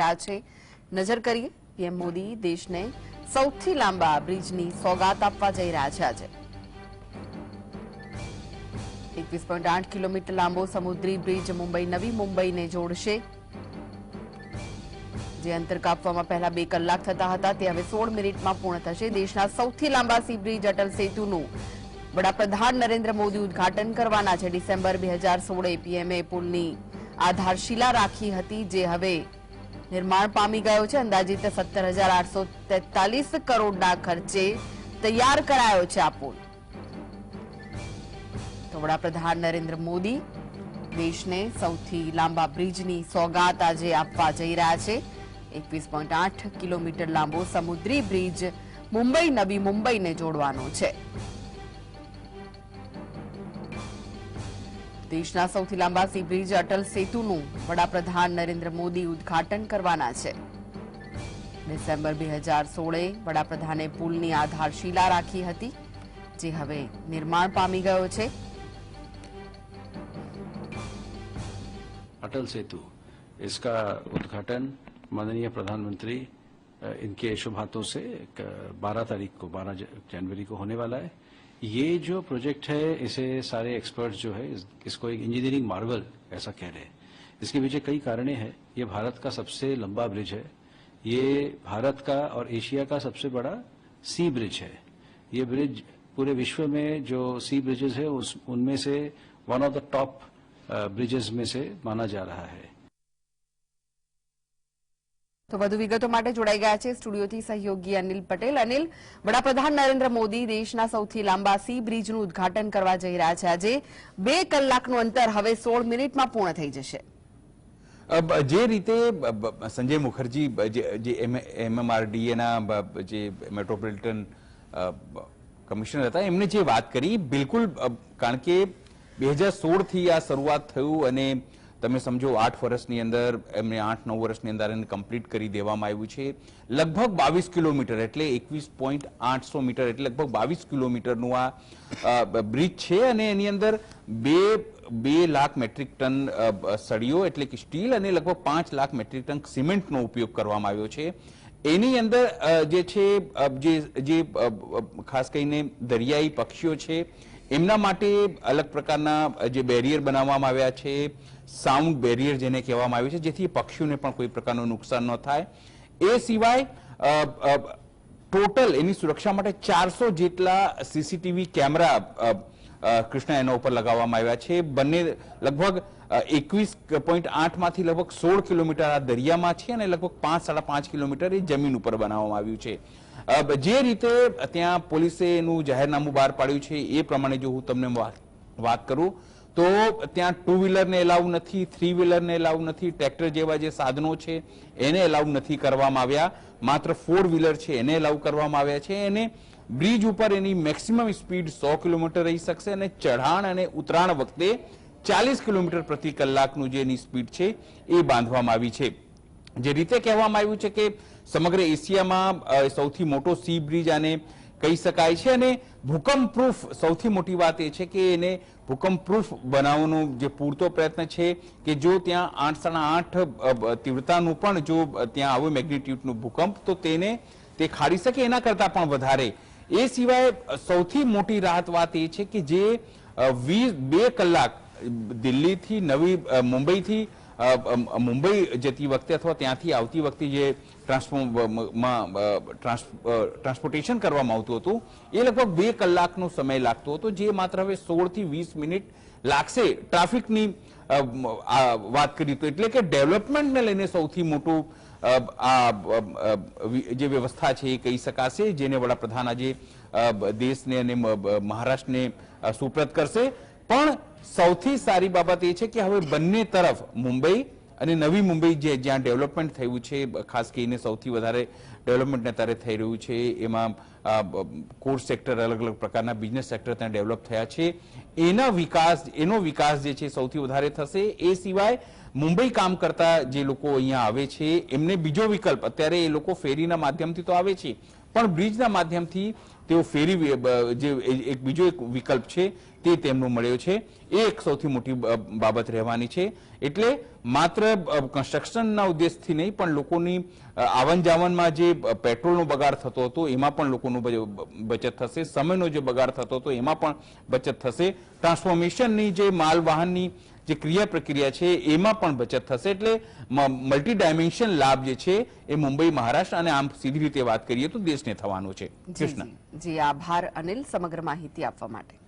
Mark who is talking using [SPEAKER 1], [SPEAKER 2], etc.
[SPEAKER 1] રહ્યા છે. નજર કરીએ, પીએમ મોદી દેશને સૌથી લાંબા બ્રિજની સોગાત આપવા જઈ રહ્યા છે આજે. એકવીસ પોઈન્ટ આઠ કિલોમીટર લાંબો સમુદ્રી બ્રિજ મુંબઈ, નવી મુંબઈને જોડશે. જે અંતર કાપવામાં પહેલા બે કલાક થતા હતા, તે હવે સોળ મિનિટમાં પૂર્ણ થશે. દેશના સૌથી લાંબા સી બ્રિજ અટલ સેતુનું વડાપ્રધાન નરેન્દ્ર મોદી ઉદ્ઘાટન કરવાના છે. ડિસેમ્બર બે હજાર સોળે પીએમએ પુલની આધારશિલા રાખી હતી, જે હવે નિર્માણ પામી ગયો છે. અંદાજિત સત્તર હજાર આઠસો તેતાલીસ કરોડના ખર્ચે તૈયાર કરાયો છે આ પુલ. તો વડાપ્રધાન નરેન્દ્ર મોદી દેશને સૌથી લાંબા બ્રિજની સોગાત આજે આપવા જઈ રહ્યા છે. એકવીસ પોઈન્ટ આઠ કિલોમીટર લાંબો સમુદ્રી બ્રિજ મુંબઈ નવી મુંબઈને જોડવાનો છે. દેશના સૌથી લાંબા સી બ્રિજ અટલ સેતુનું વડાપ્રધાન નરેન્દ્ર મોદી ઉદ્ઘાટન કરવાના છે ડિસેમ્બર બે હજાર સોળે વડાપ્રધાને પુલની આધારશિલા રાખી હતી જે હવે નિર્માણ પામી ગયો છે
[SPEAKER 2] अटल सेतु इसका उद्घाटन माननीय प्रधानमंत्री अ, इनके शुभ हाथों से बारह तारीख को बारह जनवरी को होने वाला है। ये जो प्रोजेक्ट है इसे सारे एक्सपर्ट्स जो है इस, इसको एक इंजीनियरिंग मार्वल ऐसा कह रहे हैं। इसके पीछे कई कारणें हैं। ये भारत का सबसे लंबा ब्रिज है। ये भारत का और एशिया का सबसे बड़ा सी ब्रिज है। ये ब्रिज पूरे विश्व में जो सी ब्रिजेस है उनमें से one of the top bridges में से माना जा रहा है।
[SPEAKER 1] તો વધુ વિગતો માટે જોડાઈ ગયા છે સ્ટુડિયોથી સહયોગી અનિલ પટેલ. અનિલ, વડાપ્રધાન નરેન્દ્ર મોદી દેશના સૌથી લાંબા સી બ્રિજનું ઉદ્ઘાટન કરવા જઈ રહ્યા છે. આજે બે કલાકનું અંતર હવે સોળ મિનિટમાં પૂર્ણ થઈ જશે.
[SPEAKER 3] જે રીતે સંજય મુખર્જી, જે એમએમઆરડીએના જે મેટ્રોપોલિટન કમિશનર હતા એમને જે વાત કરી, બિલકુલ કારણ કે બે હજાર સોળથી આ શરૂઆત થયું અને તમે સમજો, આઠ વર્ષની અંદર, એમને આઠ, નવ વર્ષની અંદર એને કમ્પ્લીટ કરી દેવામાં આવ્યું છે. લગભગ બાવીસ કિલોમીટર એટલે એકવીસ પોઈન્ટ આઠસો મીટર એટલે લગભગ બાવીસ કિલોમીટરનું આ બ્રિજ છે અને એની અંદર બે બે લાખ મેટ્રિક ટન સળીઓ એટલે કે સ્ટીલ અને લગભગ પાંચ લાખ મેટ્રિક ટન સિમેન્ટનો ઉપયોગ કરવામાં આવ્યો છે. એની અંદર જે છે જે ખાસ કરીને દરિયાઈ પક્ષીઓ છે એમના માટે અલગ પ્રકારના જે બેરિયર બનાવવામાં આવ્યા છે સાઉન્ડ બેરિયર જેને કહેવામાં આવ્યું છે, જેથી પક્ષીઓને પણ કોઈ પ્રકારનું નુકસાન ન થાય. એ સિવાય ટોટલ એની સુરક્ષા માટે ચારસો જેટલા સીસીટીવી કેમેરા કૃષ્ણા એના ઉપર લગાવવામાં આવ્યા છે. બંને લગભગ એકવીસ પોઈન્ટ આઠમાંથી લગભગ સોળ કિલોમીટર આ દરિયામાં છે અને લગભગ પાંચ, સાડા પાંચ કિલોમીટર એ જમીન ઉપર બનાવવામાં આવ્યું છે. જે રીતે ત્યાં પોલીસે એનું જાહેરનામું બહાર પાડ્યું છે એ પ્રમાણે જો હું તમને વાત કરું, તો ત્યાં ટુ વ્હીલરને એલાવ નથી, થ્રી વ્હીલરને એલાવ નથી, ટ્રેક્ટર જેવા જે સાધનો છે એને એલાવ નથી કરવામાં આવ્યા. માત્ર ફોર વ્હીલર છે એને એલાવ કરવામાં આવ્યા છે. એને બ્રિજ ઉપર એની મેક્સિમમ સ્પીડ સો કિલોમીટર રહી શકશે અને ચઢાણ અને ઉતરાણ વખતે ચાલીસ કિલોમીટર પ્રતિ કલાકનું જે એની સ્પીડ છે એ બાંધવામાં આવી છે. જે રીતે કહેવામાં આવ્યું છે કે સમગ્ર એશિયામાં સૌથી મોટો સી બ્રિજ આને કહી શકાય છે અને ભૂકંપ પ્રૂફ સૌથી મોટી વાત એ છે કે એને ભૂકંપ પ્રૂફ બનાવવાનો જે પૂરતો પ્રયત્ન છે કે જો ત્યાં આઠ સાડા આઠ તીવ્રતાનું પણ જો ત્યાં આવે મેગ્નિટ્યુડનું ભૂકંપ તો તેને તે ખાડી શકે એના કરતાં પણ વધારે. એ સિવાય સૌથી મોટી રાહત વાત એ છે કે જે વીસ, બે કલાક દિલ્હીથી નવી મુંબઈથી મુંબઈ જતી વખતે અથવા ત્યાંથી આવતી વખતે જે ટ્રાન્સફોર્મમાં ટ્રાન્સપોર્ટેશન કરવામાં આવતું હતું, એ લગભગ બે કલાકનો સમય લાગતો હતો, જે માત્ર હવે સોળથી વીસ મિનિટ લાગશે ટ્રાફિકની વાત કરી તો. એટલે કે ડેવલપમેન્ટને લઈને સૌથી મોટું આ જે વ્યવસ્થા છે એ કહી શકાશે, જેને વડાપ્રધાન આજે દેશને અને મહારાષ્ટ્રને સુપ્રત કરશે. પણ સૌથી સારી બાબત એ છે કે હવે બંને તરફ મુંબઈ અને નવી મુંબઈ જે, જ્યાં ડેવલપમેન્ટ થયું છે ખાસ કરીને સૌથી વધારે ડેવલપમેન્ટ અત્યારે થઈ રહ્યું છે, એમાં કોર સેક્ટર અલગ અલગ પ્રકારના બિઝનેસ સેક્ટર ત્યાં ડેવલપ થયા છે. એના વિકાસ, એનો વિકાસ જે છે સૌથી વધારે થશે. એ સિવાય મુંબઈ કામ કરતા જે લોકો અહીંયા આવે છે, એમને બીજો વિકલ્પ, અત્યારે એ લોકો ફેરીના માધ્યમથી તો આવે છે, પણ બ્રિજના માધ્યમથી તેઓ ફેરી જે એક બીજો એક વિકલ્પ છે, તે તેમનો મળ્યો છે. એ એક સૌથી મોટી બાબત રહેવાની છે. એટલે માત્ર કન્સ્ટ્રક્શનના ઉદ્દેશથી નહીં, પણ લોકોની આવન જાવનમાં જે પેટ્રોલનો બગાડ થતો હતો, એમાં પણ લોકોનો બચત થશે. સમયનો જે બગાડ થતો હતો, એમાં પણ બચત થશે. ટ્રાન્સફોર્મેશનની જે માલ વાહનની જે ક્રિયા પ્રક્રિયા છે એમાં પણ બચત થશે. એટલે મલ્ટી ડાયમેન્શન લાભ જે છે એ મુંબઈ મહારાષ્ટ્ર અને આમ સીધી રીતે વાત કરીએ તો દેશને થવાનો છે. કૃષ્ણ.
[SPEAKER 1] જી આભાર અનિલ સમગ્ર માહિતી આપવા માટે.